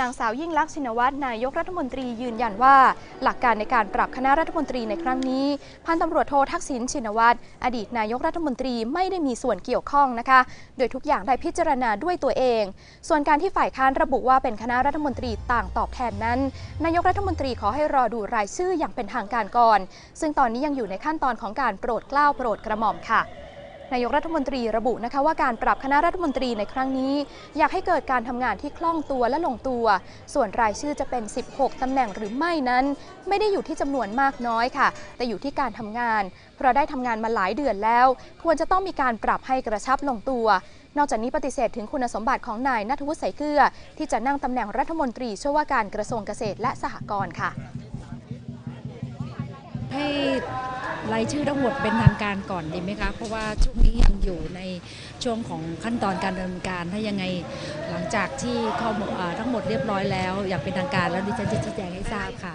นางสาวยิ่งลักษณ์ชินวัตรนายกรัฐมนตรียืนยันว่า หลักการในการปรับคณะรัฐมนตรีในครั้งนี้ พันตำรวจโททักษิณชินวัตรอดีตนายกรัฐมนตรีไม่ได้มีส่วนเกี่ยวข้องนะคะ โดยทุกอย่างได้พิจารณาด้วยตัวเอง ส่วนการที่ฝ่ายค้านระบุว่าเป็นคณะรัฐมนตรีต่างตอบแทนนั้น นายกรัฐมนตรีขอให้รอดูรายชื่ออย่างเป็นทางการก่อน ซึ่งตอนนี้ยังอยู่ในขั้นตอนของการโปรดเกล้าโปรดกระหม่อมค่ะ นายกรัฐมนตรีระบุนะคะว่าการปรับคณะรัฐมนตรีในครั้งนี้ อยากให้เกิดการทำงานที่คล่องตัวและลงตัว ส่วนรายชื่อจะเป็น 16ตำแหน่งหรือไม่นั้น ไม่ได้อยู่ที่จำนวนมากน้อยค่ะ แต่อยู่ที่การทำงาน เพราะได้ทำงานมาหลายเดือนแล้ว ควรจะต้องมีการปรับให้กระชับลงตัวนอกจากนี้ปฏิเสธถึงคุณสมบัติของนายนัทวุฒิใสเกลือ ที่จะนั่งตำแหน่งรัฐมนตรีช่วยว่าการกระทรวงเกษตรและสหกรณ์ค่ะ ให้ รายชื่อทั้งหมดเป็นทางการก่อนดีไหมคะเพราะว่าช่วงนี้ยังอยู่ในช่วงของขั้นตอนการดำเนินการถ้ายังไงหลังจากที่ข้อมูลทั้งหมดเรียบร้อยแล้ว อย่างเป็นทางการแล้วดิฉันจะชี้แจงให้ทราบค่ะ